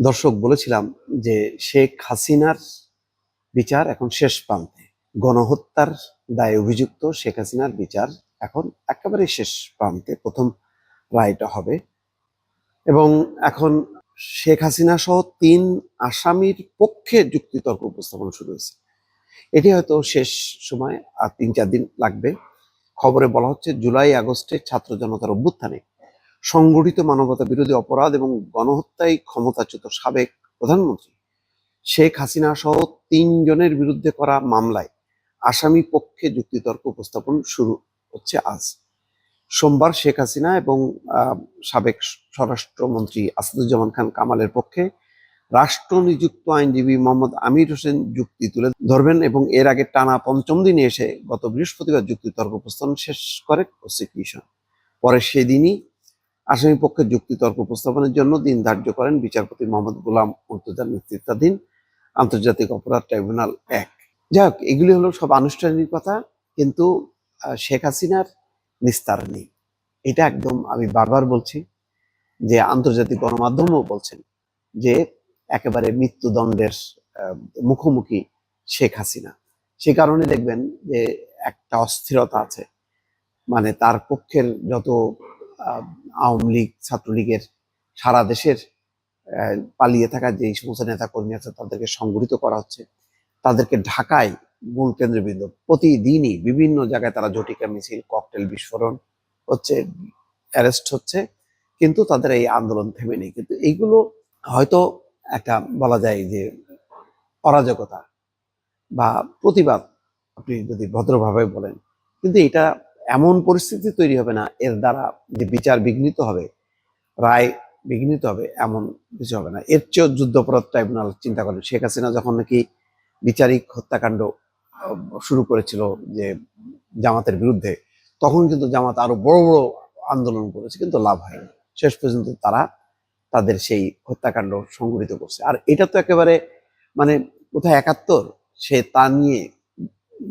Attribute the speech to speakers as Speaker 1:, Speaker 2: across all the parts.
Speaker 1: দর্শক বলেছিলাম যে শেখ হাসিনার বিচার এখন শেষ প্রান্তে। গণহত্যার দায়ে অভিযুক্ত শেখ হাসিনার বিচার এখন একেবারে শেষ প্রান্তে। প্রথম রায়টা হবে। এবং এখন শেখ হাসিনা সহ তিন আসামির পক্ষে যুক্তিতর্ক উপস্থাপন শুরু হয়েছে। এটি হয়তো শেষ সময়, আর তিন চার দিন লাগবে। খবরে বলা হচ্ছে, জুলাই আগস্টে ছাত্র জনতার অভ্যুত্থানে সংগঠিত মানবতা বিরোধী অপরাধ এবং গণহত্যায় ক্ষমতাচ্যুত সাবেক প্রধানমন্ত্রী শেখ হাসিনা সহ তিনজনের বিরুদ্ধে করা মামলায় আসামি পক্ষে যুক্তিতর্ক উপস্থাপন শুরু হচ্ছে আজ। সোমবার শেখ হাসিনা এবং সাবেক স্বরাষ্ট্রমন্ত্রী আসাদুজ্জামান খান কামালের পক্ষে রাষ্ট্র নিযুক্ত আইনজীবী মোহাম্মদ আমির হোসেন যুক্তি তুলে ধরবেন এবং এর আগে টানা পঞ্চম দিনে এসে গত বৃহস্পতিবার যুক্তিতর্ক উপস্থাপন শেষ করে প্রসিকিউশন পরে সেদিনই আসামি পক্ষে যুক্তিতর্ক উপস্থাপনের জন্য দিন ধার্য করেন বিচারপতি মোহাম্মদ গোলাম মুর্তজার নেতৃত্বাধীন আন্তর্জাতিক অপরাধ ট্রাইব্যুনাল এক। যাই হোক এগুলি হলো সব আনুষ্ঠানিকতা কিন্তু আহ, শেখ হাসিনার নিস্তার নেই এটা একদম আমি বারবার বলছি যে আন্তর্জাতিক গণমাধ্যমও বলছেন যে একেবারে মৃত্যুদণ্ডের মুখোমুখি শেখ হাসিনা। সে কারণে দেখবেন যে একটা অস্থিরতা আছে। মানে তার পক্ষের যত আওয়ামী লীগ, ছাত্রলীগের সারা দেশের পালিয়ে থাকা যে সমস্ত নেতা কর্মী আছে তাদেরকে সংগঠিত করা হচ্ছে। তাদেরকে ঢাকায় মূল কেন্দ্রবিন্দু। প্রতিদিনই বিভিন্ন জায়গায় তারা জটিকা মিছিল, ককটেল বিস্ফোরণ হচ্ছে, অ্যারেস্ট হচ্ছে, কিন্তু তাদের এই আন্দোলন থেমে নেই। কিন্তু এইগুলো হয়তো একটা বলা যায় যে অরাজকতা বা প্রতিবাদ, আপনি যদি ভদ্রভাবে বলেন। কিন্তু এটা এমন পরিস্থিতি তৈরি হবে না, এর দ্বারা যে বিচার বিঘ্নিত হবে, রায় বিঘ্নিত হবে, এমন কিছু হবে না। এর চেয়েও যুদ্ধপরাধ ট্রাইব্যুনাল চিন্তা করেন, শেখ হাসিনা যখন নাকি বিচারিক হত্যাকাণ্ড শুরু করেছিল যে জামাতের বিরুদ্ধে, তখন কিন্তু জামাত আরও বড় বড় আন্দোলন করেছে, কিন্তু লাভ হয়নি। শেষ পর্যন্ত তারা তাদের সেই হত্যাকাণ্ড সংগঠিত করছে। আর এটা তো একেবারে মানে কোথায় একাত্তর? সে তা নিয়ে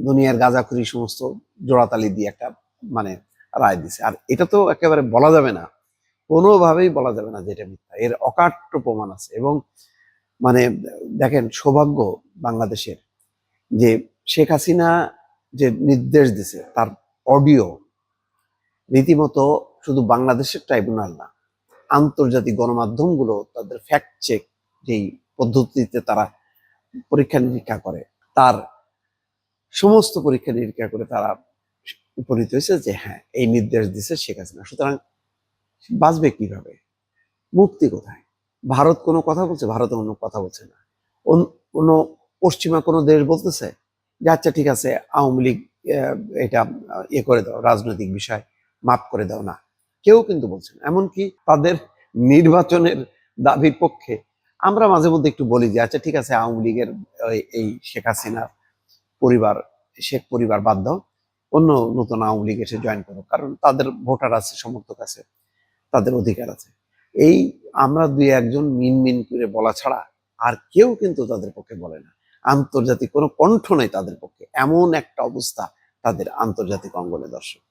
Speaker 1: দুনিয়ার গাঁজাখুরি সমস্ত জোড়াতালি দিয়ে একটা মানে রায় দিছে। আর এটা তো একেবারে বলা যাবে না। কোনোভাবেই বলা যাবে না যে এটা মিথ্যা। এর অকাট্য প্রমাণ আছে। এবং মানে দেখেন, সৌভাগ্য বাংলাদেশের যে শেখ হাসিনা যে নির্দেশ দিছে, তার অডিও রীতিমতো শুধু বাংলাদেশের ট্রাইব্যুনাল না, আন্তর্জাতিক গণমাধ্যমগুলো তাদের ফ্যাক্ট চেক যেই পদ্ধতিতে তারা পরীক্ষা নিরীক্ষা করে, তার সমস্ত পরীক্ষা নিরীক্ষা করে তারা উপনীত হয়েছে যে হ্যাঁ এই নির্দেশ দিছে শেখ হাসিনা। সুতরাং বাঁচবে কীভাবে? মুক্তি কোথায়? ভারত কোনো কথা বলছে? ভারত কোনো কথা বলছে না। কোনো পশ্চিমা কোনো দেশ বলতেছে যে আচ্ছা ঠিক আছে, আওয়ামী লীগ এটা ইয়ে করে দাও, রাজনৈতিক বিষয় মাফ করে দাও। না, কেউ কিন্তু বলছে না। এমনকি তাদের নির্বাচনের দাবির পক্ষে আমরা মাঝে মধ্যে একটু বলি যে আচ্ছা ঠিক আছে, আওয়ামী লীগের এই শেখ হাসিনার পরিবার, শেখ পরিবার বাদ দাও। অন্য নতুন আওয়ামী লীগ এসে জয়েন করুক, কারণ তাদের ভোটার আছে, সমর্থক আছে, তাদের অধিকার আছে। এই আমরা দুই একজন মিন মিন করে বলা ছাড়া আর কেউ কিন্তু তাদের পক্ষে বলে না। আন্তর্জাতিক কোনো কণ্ঠ নেই তাদের পক্ষে। এমন একটা অবস্থা তাদের আন্তর্জাতিক অঙ্গনে দর্শক।